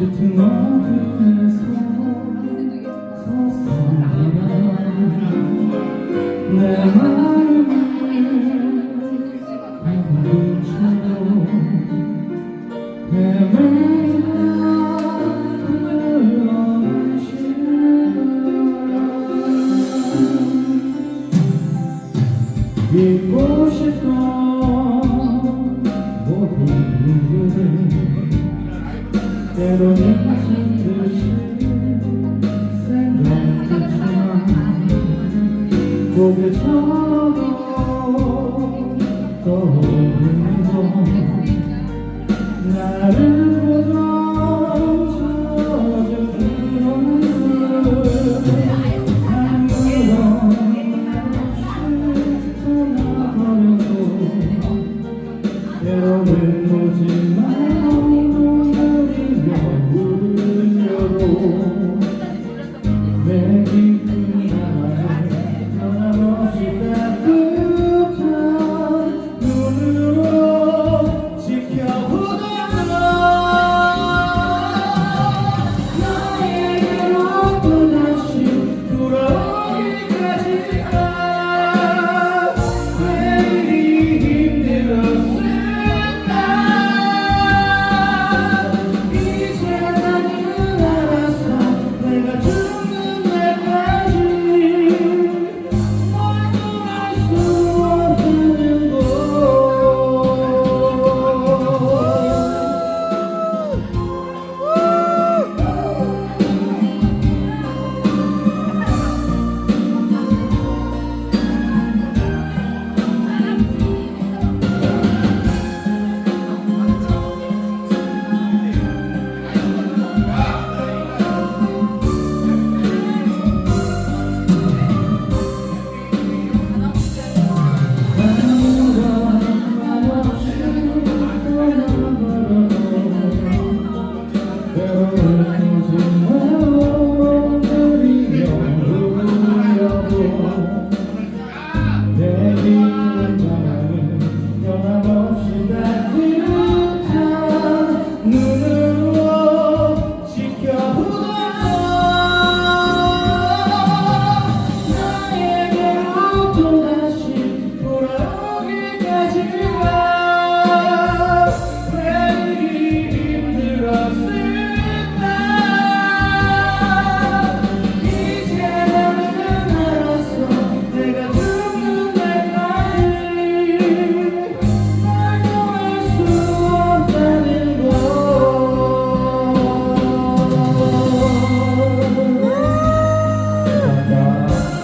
짙은 어둠에서 서성이라 내 마음을 한번 찾아 헤매다 잊고 싶던 모든 일들을 때론 잊은 듯이 생각했지만 고개처럼 떠오르면서 때로는 오지만